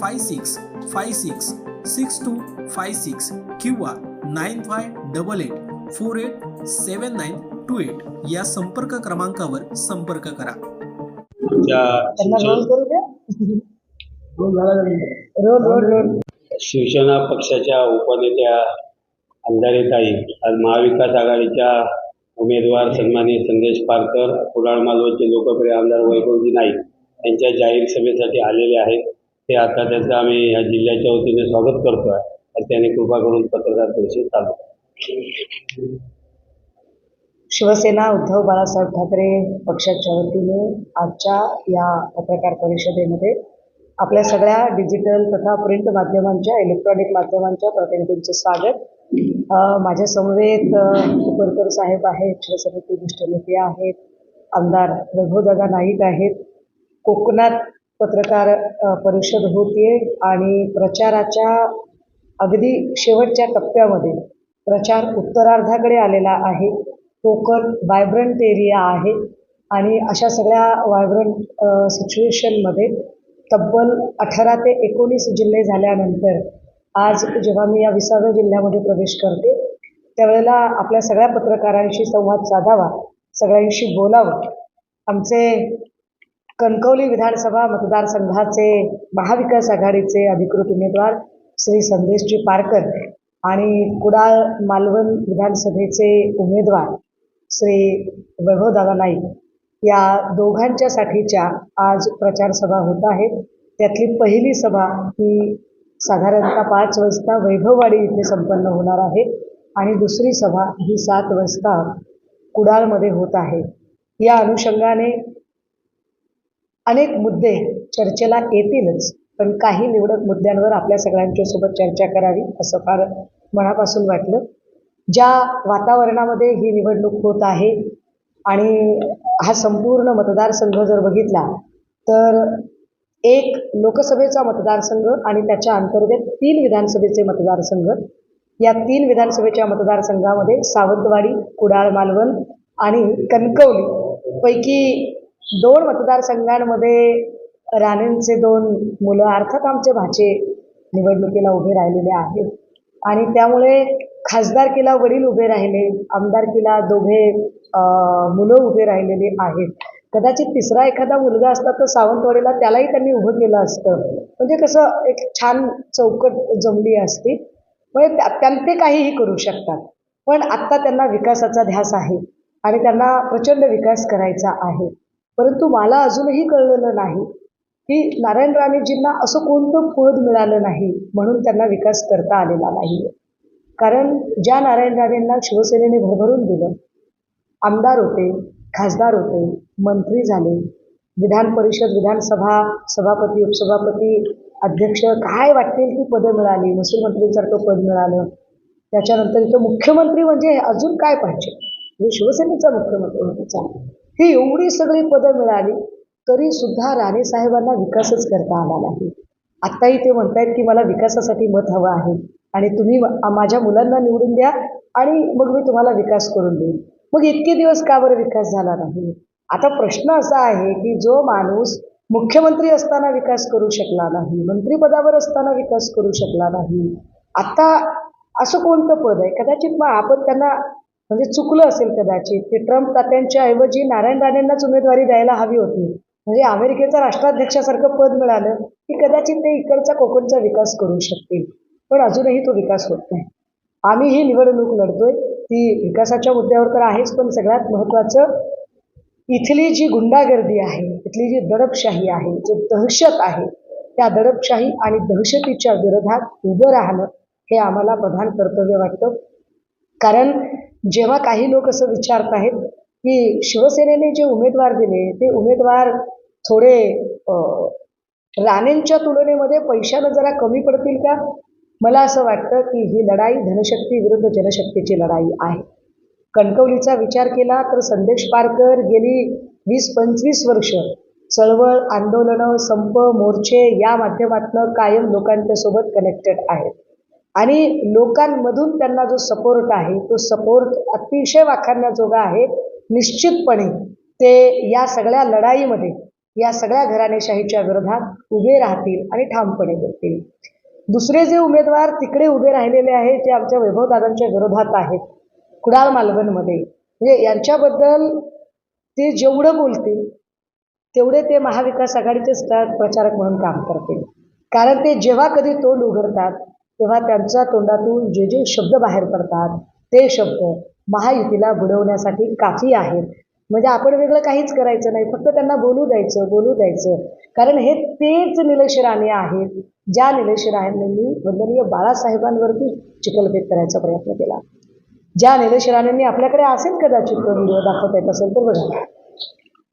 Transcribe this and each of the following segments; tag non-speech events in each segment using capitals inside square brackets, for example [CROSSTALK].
five six five six six two five six किंवा nine five double eight four eight seven nine two eight या संपर्क क्रमांकावर संपर्क करा. शिवसेना पक्षाच्या उपनेत्या आमदारीताई आज महाविकास आघाडीच्या उमेदवार सन्माननीय संदेश पारकर कुडाळ मालवणचे लोकप्रिय आमदार वैभवजी नाईक यांच्या जाहीर सभेसाठी आलेले आहेत. ते आता त्याचं आम्ही या जिल्ह्याच्या वतीने स्वागत करतो आहे आणि त्याने कृपा करून पत्रकार परिषद चालू शिवसेना उद्धव बाळासाहेब ठाकरे पक्षाच्या वतीने आजच्या या पत्रकार परिषदेमध्ये आपल्या सगळ्या डिजिटल तथा प्रिंट माध्यमांच्या इलेक्ट्रॉनिक माध्यमांच्या प्रतिनिधींचं स्वागत. माझ्यासमवेत माझ्या समवेत उपरकर साहेब आहेत शिवसेनेचे ज्येष्ठ नेते आहेत आमदार वैभवदादा नाईक आहेत कोकणात पत्रकार परिषद होतीये आणि प्रचाराच्या अगदी शेवटच्या टप्प्यामध्ये प्रचार उत्तरार्धाकडे आलेला आहे. कोकण व्हायब्रंट एरिया आहे आणि अशा सगळ्या व्हायब्रंट सिच्युएशनमध्ये तब्बल अठरा ते एकोणीस जिल्हे झाल्यानंतर आज जेव्हा मी या विसाव्या जिल्ह्यामध्ये प्रवेश करते त्यावेळेला आपल्या सगळ्या पत्रकारांशी संवाद साधावा सगळ्यांशी बोलावं. आमचे कणकवली विधानसभा मतदारसंघाचे महाविकास आघाडीचे अधिकृत उमेदवार श्री संदेशजी पारकर आणि कुडाळ मालवण विधानसभेचे उमेदवार श्री वैभवदादा नाईक या दोघांच्यासाठीच्या आज प्रचार सभा होत आहेत त्यातली पहिली सभा ही साधारणतः पाच वाजता वैभववाडी इथे संपन्न होणार आहे आणि दुसरी सभा ही सात वाजता कुडाळमध्ये होत आहे. या अनुषंगाने अनेक मुद्दे चर्चेला येतीलच पण काही निवडक मुद्द्यांवर आपल्या सगळ्यांच्या सोबत चर्चा करावी असं फार मनापासून वाटलं. ज्या वातावरणामध्ये ही निवडणूक होत आहे आणि हा संपूर्ण मतदारसंघ जर बघितला तर एक लोकसभेचा मतदारसंघ आणि त्याच्या अंतर्गत तीन विधानसभेचे मतदारसंघ. या तीन विधानसभेच्या मतदारसंघामध्ये सावंतवाडी कुडाळ मालवण आणि कणकवली पैकी दोन मतदारसंघांमध्ये राणेंचे दोन मुलं अर्थात आमचे भाचे निवडणुकीला उभे राहिलेले आहेत. आणि त्यामुळे खासदारकीला वडील उभे राहिले आमदारकीला दोघे मुलं उभे राहिलेली आहेत. कदाचित तिसरा एखादा मुलगा असता तर सावंतवाडीला त्यालाही त्यांनी उभं केलं असतं. म्हणजे कसं एक छान चौकट जमली असती. म्हणजे त्या त्यां- ते काहीही करू शकतात. पण आत्ता त्यांना विकासाचा ध्यास आहे. आणि त्यांना प्रचंड विकास करायचा आहे. परंतु मला अजूनही कळलेलं नाही की नारायण राणेजींना असं कोणतं पद मिळालं नाही म्हणून त्यांना विकास करता आलेला नाही कारण ज्या नारायण राणेंना शिवसेनेने भरभरून दिलं आमदार होते खासदार होते मंत्री झाले विधान परिषद विधानसभा सभापती उपसभापती अध्यक्ष काय वाटतील ती पदं मिळाली महसूल मंत्रीसारखं पद मिळालं त्याच्यानंतर इथं मुख्यमंत्री म्हणजे अजून काय पाहिजे? म्हणजे शिवसेनेचा मुख्यमंत्री होता ही एवढी सगळी पदं मिळाली तरी सुद्धा राणे साहेबांना विकासच करता आला नाही. आत्ताही ते म्हणतायत की मला विकासासाठी मत हवं आहे आणि तुम्ही माझ्या मुलांना निवडून द्या आणि मग मी तुम्हाला विकास करून देईन. मग इतके दिवस का बरं विकास झाला नाही? आता प्रश्न असा आहे की जो माणूस मुख्यमंत्री असताना विकास करू शकला नाही मंत्रिपदावर असताना विकास करू शकला नाही आता असं कोणतं पद आहे? कदाचित मग आपण त्यांना म्हणजे चुकलं असेल कदाचित. की ट्रम्प तात्यांच्या ऐवजी नारायण राणेंनाच उमेदवारी द्यायला हवी होती. म्हणजे अमेरिकेचा राष्ट्राध्यक्षासारखं पद मिळालं की कदाचित ते इकडचा कोकणचा विकास करू शकतील. पण अजूनही तो विकास होत नाही. आम्ही ही निवडणूक लढतोय. ती विकासाच्या मुद्द्यावर तर आहेच पण सगळ्यात महत्त्वाचं इथली जी गुंडागर्दी आहे इथली जी दडपशाही आहे जो दहशत आहे त्या दडपशाही आणि दहशतीच्या विरोधात उभं राहणं हे आम्हाला प्रधान कर्तव्य वाटतं. कारण जेव्हा काही लोक असं विचारत आहेत की शिवसेनेने जे उमेदवार दिले ते उमेदवार थोडे राणेंच्या तुलनेमध्ये पैशानं जरा कमी पडतील का? मला असं वाटतं की ही लढाई धनशक्ती विरुद्ध जनशक्तीची लढाई आहे. कणकवलीचा विचार केला तर संदेश पारकर गेली वीस पंचवीस वर्ष. चळवळ आंदोलनं संप मोर्चे या माध्यमातनं कायम लोकांच्या सोबत कनेक्टेड आहेत. आणि लोकांमधून त्यांना जो सपोर्ट आहे तो सपोर्ट अतिशय वाखाणण्याजोगा आहे. निश्चितपणे ते या सगळ्या लढाईमध्ये या सगळ्या घराणेशाहीच्या विरोधात उभे राहतील आणि ठामपणे बोलतील. दुसरे जे उमेदवार तिकडे उभे राहिलेले आहेत जे आमच्या वैभवदादांच्या विरोधात आहेत कुडाळ मालवणमध्ये म्हणजे यांच्याबद्दल ते जेवढं बोलतील तेवढे ते महाविकास आघाडीचे स्टार प्रचारक म्हणून काम करतील. कारण ते जेव्हा कधी तोंड उघडतात तेव्हा त्यांच्या तोंडातून जे जे शब्द बाहेर पडतात ते शब्द महायुतीला बुडवण्यासाठी काफी आहेत. म्हणजे आपण वेगळं काहीच करायचं नाही फक्त त्यांना बोलू द्यायचं बोलू द्यायचं. कारण हे तेच निलेश राणे आहेत ज्या निलेश राणेंनी वंदनीय बाळासाहेबांवरती चिखलफेक करायचा प्रयत्न केला. ज्या निलेश राणेंनी आपल्याकडे असेल कदाचित व्हिडिओ दाखवता येत असेल तर बघा.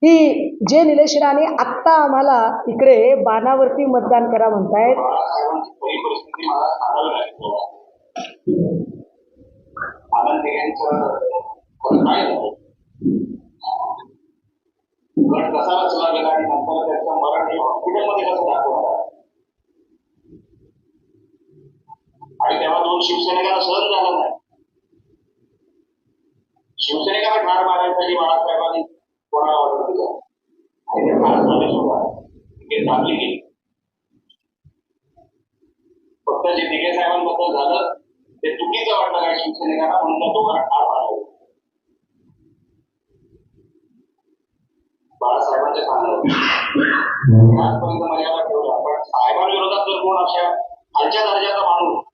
की जे निलेश राणे आत्ता आम्हाला इकडे बाणावरती मतदान करा म्हणतायत. आणि तेव्हा दोन शिवसैनिकांना सहन झालं नाही. शिवसैनिकांना ठार बाळासाहेबांनी. कोणाला ऑर्डर दिलं आणि ते ठार झाले सुद्धा तिकीट दाबली गेली. फक्त जे दिघे साहेबांबद्दल झालं ते चुकीचं वाटलं काय शिवसैनिकांना म्हणून दोघांना ठार मारलं बाळासाहेबांच्या सांगण्यावर आजपर्यंत मर्यादा ठेवल्या पण साहेबांविरोधात जर कोण अशा खालच्या दर्जाचा माणूस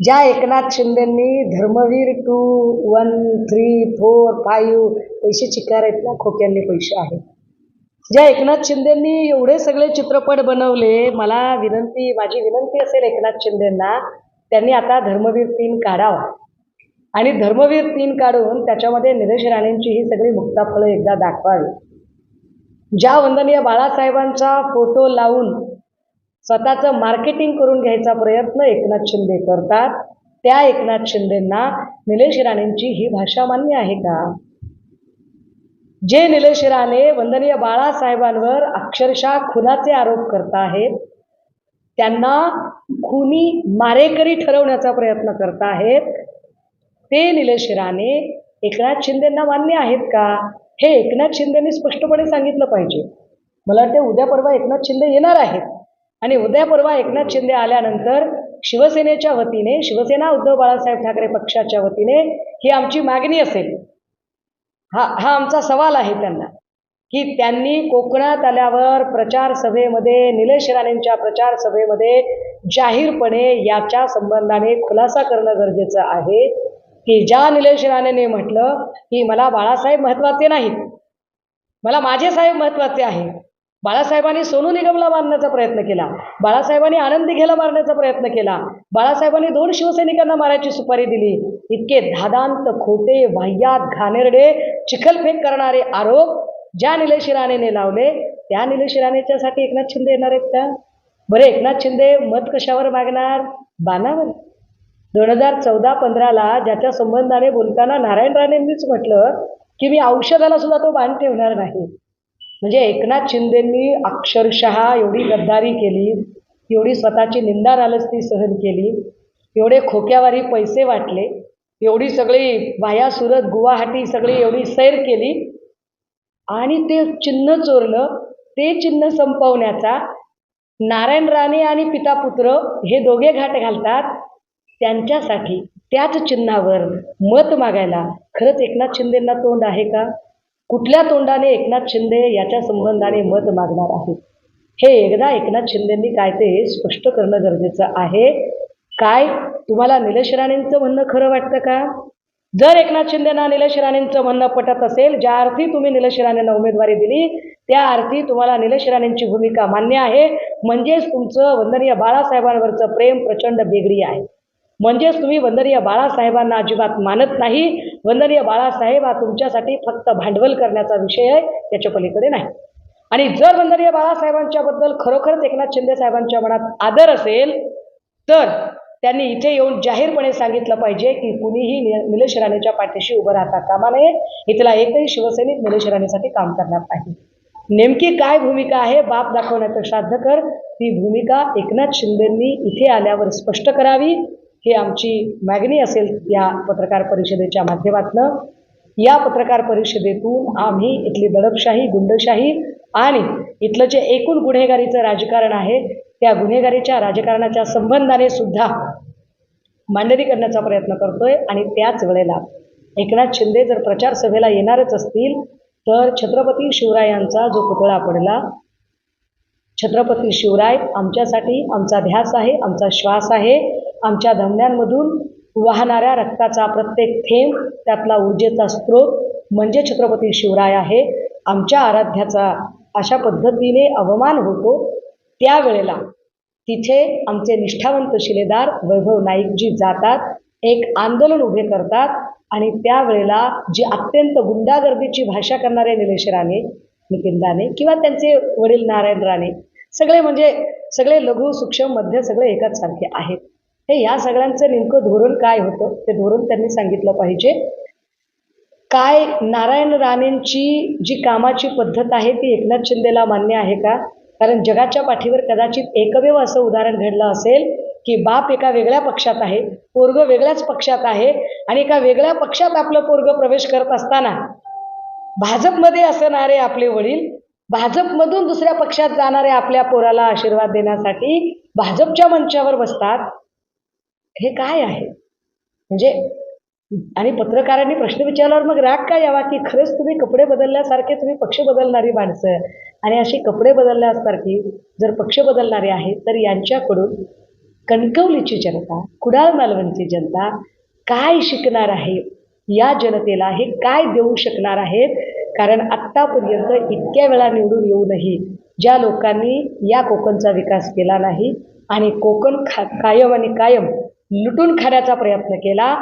ज्या Eknath शिंदेंनी Dharmaveer two one three four five पैसे चिकारायत ना खोक्यांनी पैसे आहेत. ज्या एकनाथ शिंदेंनी एवढे सगळे चित्रपट बनवले मला विनंती माझी विनंती असेल एकनाथ शिंदेंना त्यांनी आता धर्मवीर तीन काढावा. आणि धर्मवीर तीन काढून त्याच्यामध्ये निलेश राणेंची ही सगळी मुक्ताफळं एकदा दाखवावी. ज्या वंदनीय बाळासाहेबांचा फोटो लावून स्वतःचं मार्केटिंग करून घ्यायचा प्रयत्न एकनाथ शिंदे करतात. त्या एकनाथ शिंदेंना निलेश राणेंची ही भाषा मान्य आहे का? जे निलेश राणे वंदनीय बाळासाहेबांवर अक्षरशः खुनाचे आरोप करत आहेत त्यांना खुनी मारेकरी ठरवण्याचा प्रयत्न करत आहेत ते निलेश राणे एकनाथ शिंदेंना मान्य आहेत का? हे एकनाथ शिंदेंनी स्पष्टपणे सांगितलं पाहिजे. मला वाटते उद्या परवा एकनाथ शिंदे येणार आहेत. आणि उद्या परवा एकनाथ शिंदे आल्यानंतर शिवसेनेच्या वतीने शिवसेना उद्धव बाळासाहेब ठाकरे पक्षाच्या वतीने ही आमची मागणी असेल. हा हा आमचा सवाल आहे त्यांना की त्यांनी कोकणात आल्यावर प्रचार सभेमध्ये निलेश राणेंच्या प्रचार सभेमध्ये जाहीरपणे याच्या संबंधाने खुलासा करणं गरजेचं आहे की ज्या निलेश राणेने म्हटलं की मला बाळासाहेब महत्त्वाचे नाहीत. मला माझे साहेब महत्त्वाचे आहेत. बाळासाहेबांनी सोनू निगमला मारण्याचा प्रयत्न केला. बाळासाहेबांनी आनंद दिघेला मारण्याचा प्रयत्न केला. बाळासाहेबांनी दोन शिवसैनिकांना मारायची सुपारी दिली. इतके धादांत खोटे वाह्यात घाणेरडे चिखलफेक करणारे आरोप ज्या निलेश राणेने लावले त्या निलेश राणेच्यासाठी एकनाथ शिंदे येणार आहेत का? बरं एकनाथ शिंदे मत कशावर मागणार? बाणावर. दोन हजार चौदा पंधराला ज्याच्या संबंधाने बोलताना नारायण राणेंनीच म्हटलं की मी औषधाला सुद्धा तो बाण ठेवणार नाही. म्हणजे एकनाथ शिंदेंनी अक्षरशः एवढी गद्दारी केली एवढी स्वतःची निंदा नालस्ती सहन केली एवढे खोक्यावारी पैसे वाटले एवढी सगळी वाया सुरत गुवाहाटी सगळी एवढी सैर केली आणि ते चिन्ह चोरलं. ते चिन्ह संपवण्याचा नारायण राणे आणि पिता पुत्र हे दोघे घाट घालतात त्यांच्यासाठी. त्याच चिन्हावर मत मागायला खरंच एकनाथ शिंदेंना तोंड आहे का? कुठल्या तोंडाने एकनाथ शिंदे याच्या संबंधाने मत मागणार आहे हे एकदा एकनाथ शिंदेंनी काय ते स्पष्ट करणं गरजेचं आहे? काय? तुम्हाला निलेश राणेंचं म्हणणं खरं वाटतं का? जर एकनाथ शिंदेना निलेश राणेंचं म्हणणं पटत असेल ज्या अर्थी तुम्ही निलेश राणेंना उमेदवारी दिली त्या अर्थी तुम्हाला निलेश राणेंची भूमिका मान्य आहे. म्हणजेच तुमचं वंदनीय बाळासाहेबांवरचं प्रेम प्रचंड बेगडी आहे. म्हणजेच तुम्ही वंदनीय बाळासाहेबांना अजिबात मानत नाही. वंदनीय बाळासाहेब हा तुमच्यासाठी फक्त भांडवल करण्याचा विषय आहे त्याच्या पलीकडे नाही. आणि जर वंदनीय बाळासाहेबांच्या बद्दल खरोखरच एकनाथ शिंदे साहेबांच्या मनात आदर असेल तर त्यांनी इथे येऊन जाहीरपणे सांगितलं पाहिजे की कुणीही नि- निलेश राणेच्या पाठीशी उभं राहता कामा नये. इथला एकही शिवसैनिक निलेश राणेसाठी काम करणार नाही. नेमकी काय भूमिका आहे बाप दाखवण्यापेक्षा साध्य कर. ती भूमिका एकनाथ शिंदेंनी इथे आल्यावर स्पष्ट करावी. ही आमची मागणी असेल या पत्रकार परिषदेच्या माध्यमातनं. या पत्रकार परिषदेतून आम्ही इथली दडपशाही गुंडशाही आणि इथलं जे एकूण गुन्हेगारीचं राजकारण आहे त्या गुन्हेगारीच्या राजकारणाच्या संबंधाने सुद्धा मांडणी करण्याचा प्रयत्न करतोय आणि त्याच वेळेला एकनाथ शिंदे जर प्रचार सभेला येणारच असतील तर छत्रपती शिवरायांचा जो पुतळा पडला छत्रपती शिवराय आमच्यासाठी आमचा ध्यास आहे आमचा श्वास आहे. आमच्या धमन्यांमधून वाहणाऱ्या रक्ताचा प्रत्येक थेंब त्यातला ऊर्जेचा स्रोत म्हणजे छत्रपती शिवराय आहे. आमच्या आराध्याचा अशा पद्धतीने अवमान होतो. त्यावेळेला तिथे आमचे निष्ठावंत शिलेदार वैभव नाईकजी जातात एक आंदोलन उभे करतात आणि त्यावेळेला जी अत्यंत गुंडागर्दीची भाषा करणारे निलेश राणे नितीन राणे किंवा त्यांचे वडील नारायण राणे सगळे म्हणजे सगळे लघु सूक्ष्म मध्य सगळे एकाच सारखे आहेत. हे या सगळ्यांचं नेमकं धोरण काय होतं? ते धोरण त्यांनी सांगितलं पाहिजे. काय नारायण राणेंची जी कामाची पद्धत आहे ती एकनाथ शिंदेला मान्य आहे का? कारण जगाच्या पाठीवर कदाचित एकमेव असं उदाहरण घडलं असेल की बाप एका वेगळ्या पक्षात आहे पोरग वेगळ्याच पक्षात आहे आणि एका वेगळ्या पक्षात आपलं पोरग प्रवेश करत असताना भाजपमध्ये असणारे आपले वडील भाजपमधून दुसऱ्या पक्षात जाणारे आपल्या पोराला आशीर्वाद देण्यासाठी भाजपच्या मंचावर बसतात. हे काय आहे? म्हणजे आणि पत्रकारांनी प्रश्न विचारल्यावर मग राग काय यावा की खरंच तुम्ही कपडे बदलल्यासारखे तुम्ही पक्ष बदलणारी माणसं आणि अशी कपडे बदलल्यासारखी जर पक्ष बदलणारे आहेत तर यांच्याकडून कणकवलीची जनता कुडाळ मालवणची जनता काय शिकणार आहे? या जनतेला हे काय देऊ शकणार आहेत? कारण आत्तापर्यंत इतक्या वेळा निवडून येऊनही ज्या लोकांनी या कोकणचा विकास केला नाही आणि कोकण खा कायम आणि कायम लुटून खाण्याचा प्रयत्न केला.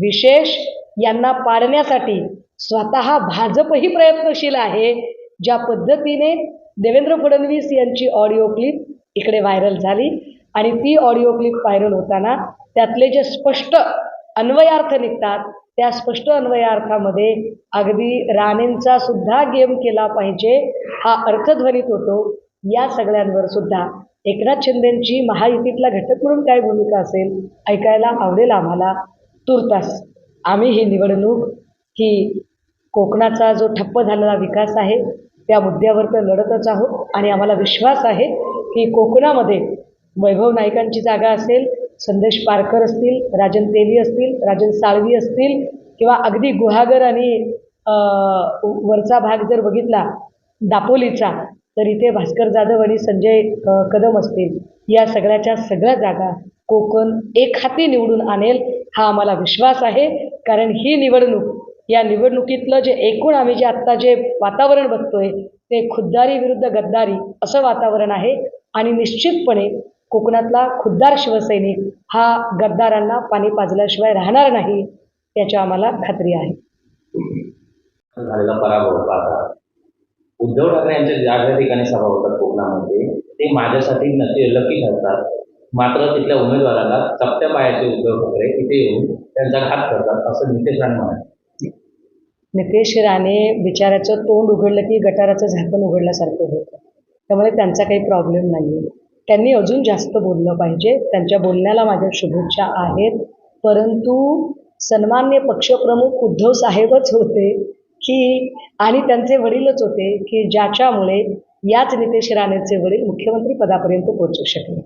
विशेष यांना पाडण्यासाठी स्वतः भाजपही प्रयत्नशील आहे. ज्या पद्धतीने देवेंद्र फडणवीस यांची ऑडिओ क्लिप इकडे व्हायरल झाली आणि ती ऑडिओ क्लिप व्हायरल होताना त्यातले जे स्पष्ट अन्वयार्थ निघतात त्या स्पष्ट अन्वयार्थामध्ये अगदी राणेंचा सुद्धा गेम केला पाहिजे हा अर्थध्वनित होतो. या सगळ्यांवर सुद्धा एकनाथ शिंदेंची महायुतीतला घटक म्हणून काय भूमिका असेल ऐकायला आवडेल आम्हाला. तुर्तास आम्ही ही निवडणूक ही कोकणाचा जो ठप्प झालेला विकास आहे त्या मुद्द्यावर तर लढतच आहोत. आणि आम्हाला विश्वास आहे की कोकणामध्ये वैभव नाईकांची जागा असेल संदेश पारकर असतील राजन तेली असतील राजन साळवी असतील किंवा अगदी गुहागर आणि वरचा भाग जर बघितला दापोलीचा तर इथे भास्कर जाधव आणि संजय कदम असतील. या सगळ्याच्या सगळ्या जागा कोकण एक हाती निवडून आणेल हा आम्हाला विश्वास आहे. कारण ही निवडणूक या निवडणुकीतलं जे एकूण आम्ही जे आत्ता जे वातावरण बघतोय ते खुद्दारी विरुद्ध गद्दारी असं वातावरण आहे. आणि निश्चितपणे कोकणातला खुद्दार शिवसैनिक हा गद्दारांना पाणी पाजल्याशिवाय राहणार नाही याची आम्हाला खात्री आहे. झालेला पराभव पाहता. उद्धव ठाकरे यांच्या ज्या ज्या ठिकाणी सभा होतात कोकणामध्ये ते माझ्यासाठी नक्की लकी ठरतात. मात्र तिथल्या उमेदवाराला चपट्या पायाचे उद्धव ठाकरे तिथे येऊन त्यांचा घात करतात असं नितेश राणे म्हणाले. नितेश राणे बिचाऱ्याचं तोंड उघडलं की गटाराचं झाकण उघडल्यासारखं होतं. त्यामुळे त्यांचा काही प्रॉब्लेम नाही आहे त्यांनी अजून जास्त बोललं पाहिजे. त्यांच्या बोलण्याला माझ्या शुभेच्छा आहेत. परंतु सन्मान्य पक्षप्रमुख उद्धव साहेबच होते. की आणि त्यांचे वडीलच होते की ज्याच्यामुळे याच नितेश राणेचे वडील मुख्यमंत्री पदापर्यंत पोहोचू शकले.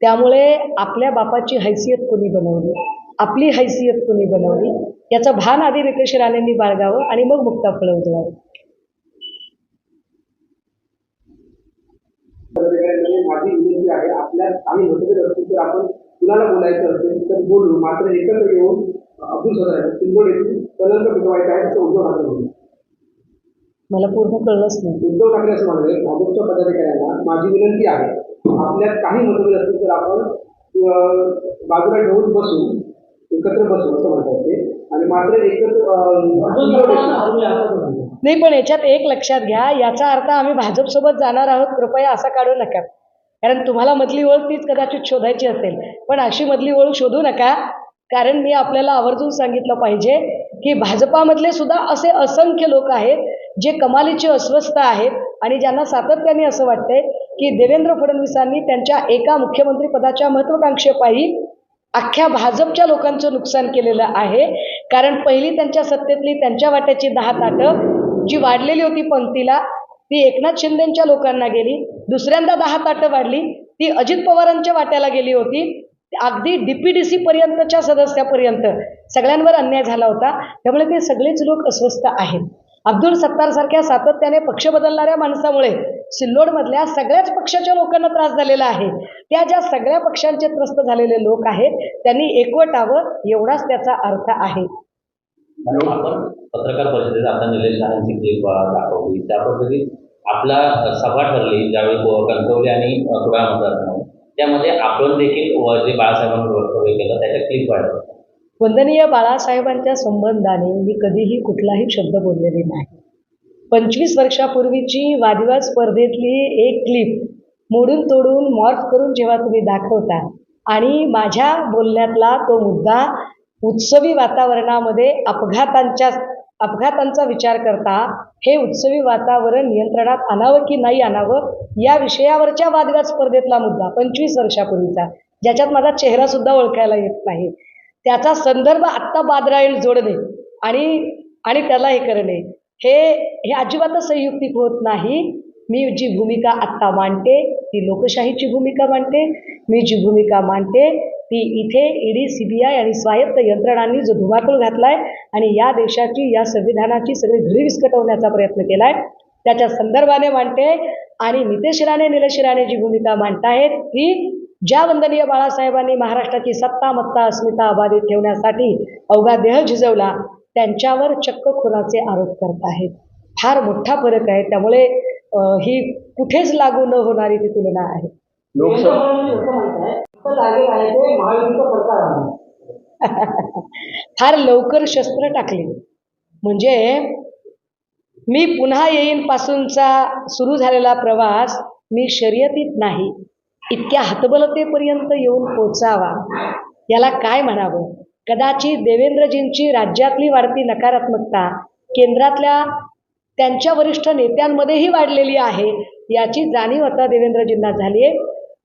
त्यामुळे आपल्या बापाची हैसियत कोणी बनवली? आपली हैसियत कोणी बनवली? याचं भान आधी नितेश राणेंनी बाळगावं आणि मग मुक्ता फळवतो उजवावं. आहे आपल्या आम्ही तर आपण कुणाला बोलायचं असेल तर बोलू. मात्र एकत्र येऊन अब्दुल सदर सिंगोड येथील कलंक मिटवायचा आहे असं उद्धव ठाकरे म्हणले मला पूर्ण कळलंच नाही. उद्धव ठाकरे असं म्हणाले भाजपच्या पदाधिकाऱ्यांना माझी विनंती आहे आपल्यात काही मतभेद असतील तर आपण बाजूला ठेवून बसू एकत्र बसू असं म्हणतात ते. आणि मात्र एकत्र नाही पण याच्यात एक लक्षात घ्या याचा अर्थ आम्ही भाजपसोबत जाणार आहोत कृपया असा काढू नका. कारण तुम्हाला मधली ओळ तीच कदाचित शोधायची असेल पण अशी मधली ओळ शोधू नका. कारण मी आपल्याला आवर्जून सांगितलं पाहिजे की भाजपामधले सुद्धा असे असंख्य लोक आहेत जे कमालीचे अस्वस्थ आहेत आणि ज्यांना सातत्याने असं वाटतंय की देवेंद्र फडणवीसांनी त्यांच्या एका मुख्यमंत्री पदाच्या महत्वाकांक्षेपायी अख्ख्या भाजपच्या लोकांचं नुकसान केलेलं आहे. कारण पहिली त्यांच्या सत्तेतली त्यांच्या वाट्याची दहा ताटं जी वाढलेली होती पंक्तीला ती एकनाथ शिंदेच्या लोकांना गेली. दुसऱ्यांदा दहा ताटं वाढली ती अजित पवारांच्या वाट्याला गेली होती. अगदी डीपीडीसी पर्यंतच्या सदस्यापर्यंत सगळ्यांवर अन्याय झाला होता. त्यामुळे ते सगळेच लोक अस्वस्थ आहेत. अब्दुल सत्तार सारख्या सातत्याने पक्ष बदलणाऱ्या माणसामुळे सिल्लोडमधल्या सगळ्याच पक्षाच्या लोकांना त्रास झालेला आहे. त्या ज्या सगळ्या पक्षांचे त्रस्त झालेले लोक आहेत त्यांनी एकवटावं एवढाच त्याचा अर्थ आहे. पत्रकार परिषदेत आता निलेश राणांची क्लिप दाखवली. त्या पद्धतीत आपला सभा ठरली ज्यावेळी कणकवली आणि थोडा मतदार त्यामध्ये आपण देखील जे बाळासाहेबांवर वक्तव्य केलं त्याच्या क्लिप वाढत वंदनीय बाळासाहेबांच्या संबंधाने मी कधीही कुठलाही शब्द बोललेले नाही. पंचवीस वर्षापूर्वीची वादविवाद स्पर्धेतली एक क्लिप मोडून तोडून मॉर्फ करून जेव्हा तुम्ही दाखवता आणि माझ्या बोलण्यातला तो मुद्दा उत्सवी वातावरणामध्ये अपघातांच्या अपघातांचा विचार करता हे उत्सवी वातावरण नियंत्रणात आणावं की नाही आणावं या विषयावरच्या वादविवाद स्पर्धेतला मुद्दा पंचवीस वर्षापूर्वीचा ज्याच्यात माझा चेहरासुद्धा ओळखायला येत नाही. त्याचा संदर्भ आत्ता बादराईल जोडणे आणि आणि त्याला हे करणे हे हे अजिबातच संयुक्तिक होत नाही. मी जी भूमिका आत्ता मांडते ती लोकशाहीची भूमिका मांडते मी जी भूमिका मांडते ती इथे ईडी सी बी आय आणि स्वायत्त यंत्रणांनी जो धुमाकूळ घातलाय आणि या देशाची या संविधानाची सगळी घडी विस्कटवण्याचा प्रयत्न केलाय. त्याच्या संदर्भाने मांडते आणि नितेश राणे निलेश राणे जी भूमिका मांडतायत ती ज्या वंदनीय बाळासाहेबांनी महाराष्ट्राची सत्ता मत्ता अस्मिता अबाधित ठेवण्यासाठी अवघा देह झिजवला त्यांच्यावर चक्क खुनाचे आरोप करत आहेत फार मोठा फरक आहे. त्यामुळे ही कुठेच लागू न होणारी ती तुलना आहे. [LAUGHS] फार लवकर शस्त्र टाकले. म्हणजे मी पुन्हा येईन पासूनचा सुरू झालेला प्रवास मी शर्यतीत नाही. इतक्या हतबलतेपर्यंत येऊन पोचावा. याला काय म्हणावं? कदाचित देवेंद्रजींची राज्यातली वाढती नकारात्मकता केंद्रातल्या त्यांच्या वरिष्ठ नेत्यांमध्येही वाढलेली आहे याची जाणीव आता देवेंद्रजींना झाली आहे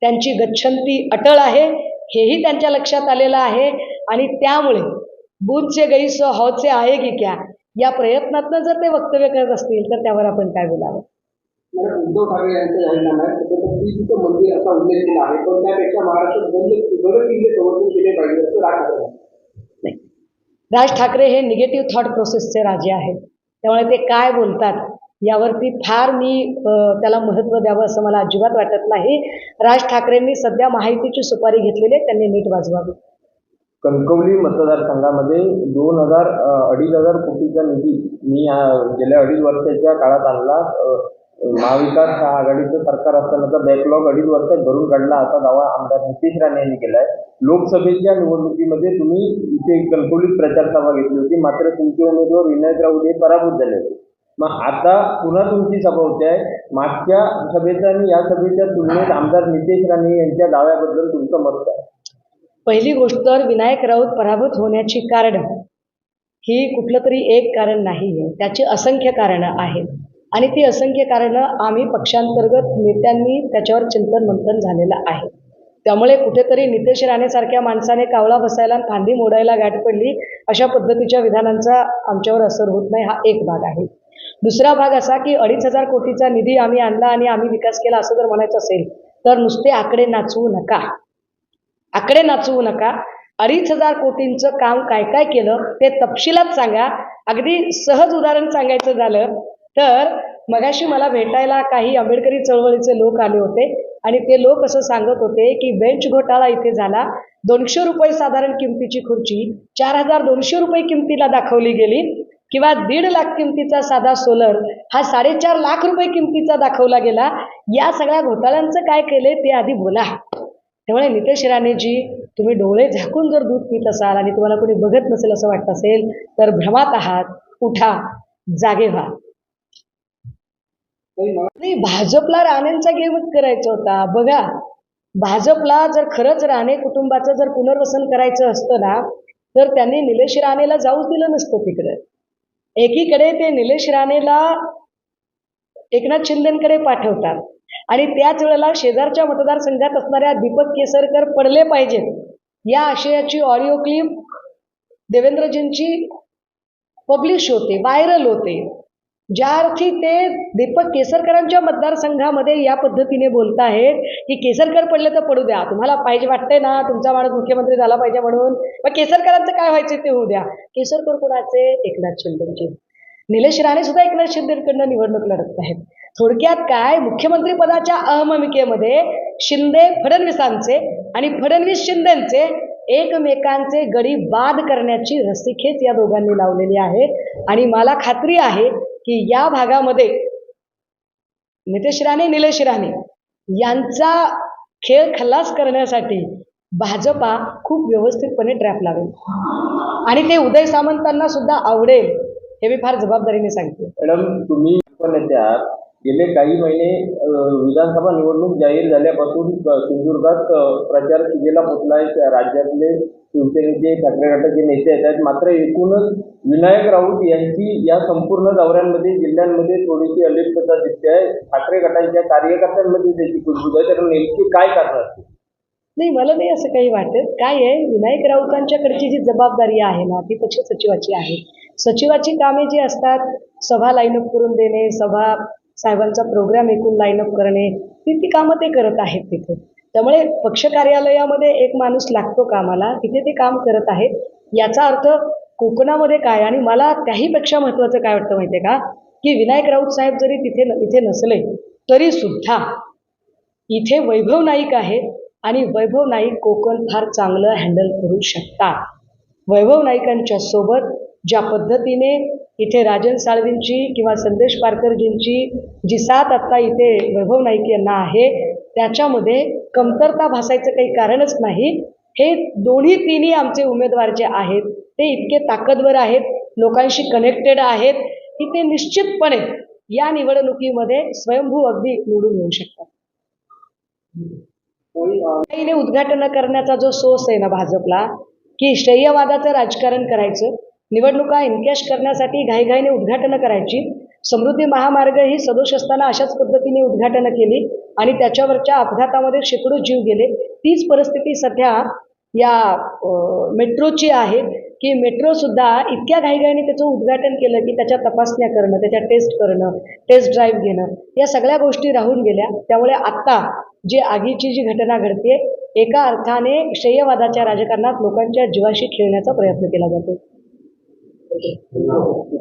त्यांची गच्छंती अटळ आहे हेही त्यांच्या लक्षात आलेलं आहे. आणि त्यामुळे बुधचे गैस हौचे आहे की क्या या प्रयत्नातनं जर ते वक्तव्य करत असतील तर त्यावर आपण काय बोलावं? उद्धव ठाकरे यांच्या जाहीरनाम्यात सध्या श्रीजीचं मंदिर असा उल्लेख केला आहे पण त्यापेक्षा महाराष्ट्रात. राज ठाकरे हे निगेटिव्ह थॉट प्रोसेसचे राजे आहेत. त्यामुळे ते काय बोलतात यावरती फार मी त्याला महत्त्व द्यावं असं मला अजिबात वाटत नाही. राज ठाकरेंनी सध्या माहितीची सुपारी घेतलेली आहे त्यांनी नीट वाजवावी. कणकवली मतदारसंघामध्ये दोन हजार अडीच हजार कोटीचा निधी मी गेल्या अडीच वर्षाच्या काळात आणला. महाविकास आघाडीचं सरकार असतानाचा बॅकलॉग अडीच वर्षात भरून काढला. असा दावा आमदार नितेश राणे यांनी केलाय. लोकसभेच्या निवडणुकीमध्ये तुम्ही इथे कणकवलीत प्रचार सभा घेतली होती. मात्र तुमचे उमेदवार विनायक राऊत हे पराभूत झाले होते. मग आता पुन्हा तुमची सभा होते. आहे मागच्या सभेचं आणि या सभेच्या तुलनेत आमदार नितेश राणे यांच्या दाव्याबद्दल तुमचं मत काय? पहिली गोष्ट तर विनायक राऊत पराभूत होण्याची कारणं ही कुठलं तरी एक कारण नाही आहे त्याची असंख्य कारणं आहेत. आणि ती असंख्य कारणं आम्ही पक्षांतर्गत नेत्यांनी त्याच्यावर चिंतन मंथन झालेलं आहे. त्यामुळे कुठेतरी नितेश राणेसारख्या माणसाने कावळा बसायला आणि फांदी मोडायला गाठ पडली अशा पद्धतीच्या विधानांचा आमच्यावर असर होत नाही हा एक भाग आहे. दुसरा भाग असा की अडीच हजार कोटीचा निधी आम्ही आणला आणि आम्ही विकास केला असं जर म्हणायचं असेल तर नुसते आकडे नाचवू नका. आकडे नाचवू नका. अडीच हजार कोटींचं काम काय काय केलं ते तपशिलात सांगा. अगदी सहज उदाहरण सांगायचं झालं तर मगाशी मला भेटायला काही आंबेडकरी चळवळीचे लोक आले होते आणि ते लोक असं सांगत होते की बेंच घोटाळा इथे झाला. दोनशे रुपये साधारण किमतीची खुर्ची चार हजार दोनशे रुपये किमतीला दाखवली गेली. किंवा दीड लाख किमतीचा साधा सोलर हा साडेचार लाख रुपये किमतीचा दाखवला गेला या सगळ्या घोटाळ्यांचं काय केलंय ते आधी बोला. त्यामुळे नितेश राणेजी तुम्ही डोळे झाकून जर दूध पित असाल आणि तुम्हाला कोणी बघत नसेल असं वाटत असेल तर भ्रमात आहात उठा जागे व्हा. नाही भाजपला राणेंचा गेमच करायचा होता. बघा भाजपला जर खरंच राणे कुटुंबाचं जर पुनर्वसन करायचं असतं ना तर त्यांनी निलेश राणेला जाऊच दिलं नसतं तिकडे. एकीकडे ते निलेश राणेला एकनाथ शिंदेकडे पाठवतात. आणि त्याच वेळेला शेजारच्या मतदारसंघात असणाऱ्या दीपक केसरकर पडले पाहिजेत. या आशयाची ऑडिओ क्लिप देवेंद्रजींची पब्लिश होते व्हायरल होते. ज्या अर्थी ते दीपक केसरकरांच्या मतदारसंघामध्ये या पद्धतीने बोलत आहेत की केसरकर पडले तर पडू द्या. तुम्हाला पाहिजे वाटतंय ना तुमचा माणूस मुख्यमंत्री झाला पाहिजे म्हणून. मग केसरकरांचं काय व्हायचं ते होऊ द्या. केसरकर कोणाचे? एकनाथ शिंदेचे. निलेश राणे सुद्धा एकनाथ शिंदेकडनं निवडणूक लढत आहेत. थोडक्यात काय? मुख्यमंत्री पदाच्या अहममिकेमध्ये शिंदे फडणवीसांचे आणि फडणवीस शिंदेचे एकमेकांचे गडी बाद करण्याची रस्सीखेच या दोघांनी लावलेली आहे. आणि मला खात्री आहे की या भागामध्ये नितेश राणे निलेश राणे यांचा खेळ खल्लास करण्यासाठी भाजपा खूप व्यवस्थितपणे ट्रॅप लावेल. आणि ते उदय सामंतांना सुद्धा आवडेल हे मी फार जबाबदारीने सांगते. मॅडम तुम्ही पण गेले काही महिने विधानसभा निवडणूक जाहीर झाल्यापासून सिंधुदुर्गात प्रचार शिगेला पोचला आहे. राज्यातले शिवसेनेचे ठाकरे गटाचे नेते येत आहेत मात्र एकूणच विनायक राऊत यांची या संपूर्ण दौऱ्यांमध्ये जिल्ह्यांमध्ये थोडीशी अलिप्तता दिसते आहे. ठाकरे गटांच्या कार्यकर्त्यांमध्ये त्याची कुजबूज आहे. तर नेमकी काय कारण असते? नाही मला नाही असं काही वाटत. काय आहे? विनायक राऊतांच्याकडची जी जबाबदारी आहे ना ती पक्ष सचिवाची आहे. सचिवाची कामे जी असतात सभा लाईनअप करून देणे सभा साहेबांचा प्रोग्राम एकूण लाईनअप करणे ती ती कामं ते करत आहेत तिथे. त्यामुळे पक्ष कार्यालयामध्ये एक माणूस लागतो कामाला तिथे ते काम करत आहेत. याचा अर्थ कोकणामध्ये काय आणि मला त्याहीपेक्षा महत्त्वाचं काय वाटतं माहिती आहे का? की विनायक राऊत साहेब जरी तिथे न- इथे नसले तरी सुद्धा इथे वैभव नाईक आहे आणि वैभव नाईक कोकण फार चांगलं हँडल करू शकतात. वैभव नाईकांच्या सोबत ज्या पद्धतीने इथे राजन साळवींची किंवा संदेश पारकरजींची जी साथ आत्ता इथे वैभव नाईक यांना आहे त्याच्यामध्ये कमतरता भासायचं काही कारणच नाही. हे दोन्ही तिन्ही आमचे उमेदवार जे आहेत ते इतके ताकदवर आहेत लोकांशी कनेक्टेड आहेत की ते निश्चितपणे या निवडणुकीमध्ये स्वयंभू अगदी निवडून येऊ शकतात. घाईने उद्घाटन करण्याचा जो सोर्स आहे ना भाजपला की श्रेयवादाचं राजकारण करायचं निवडणुका इनकॅश करण्यासाठी घाईघाईने उद्घाटनं करायची. समृद्धी महामार्ग ही सदोष असताना अशाच पद्धतीने उद्घाटनं केली आणि त्याच्यावरच्या अपघातामध्ये शेकडो जीव गेले. तीच परिस्थिती सध्या या मेट्रोची आहे की मेट्रोसुद्धा इतक्या घाईघाईने त्याचं उद्घाटन केलं की त्याच्या तपासण्या करणं त्याच्या टेस्ट करणं टेस्ट ड्राईव्ह घेणं या सगळ्या गोष्टी राहून गेल्या. त्यामुळे आत्ता जी आगीची जी घटना घडते एका अर्थाने शय्यवादाच्या राजकारणात लोकांच्या जीवाशी खेळण्याचा प्रयत्न केला जातो. porque.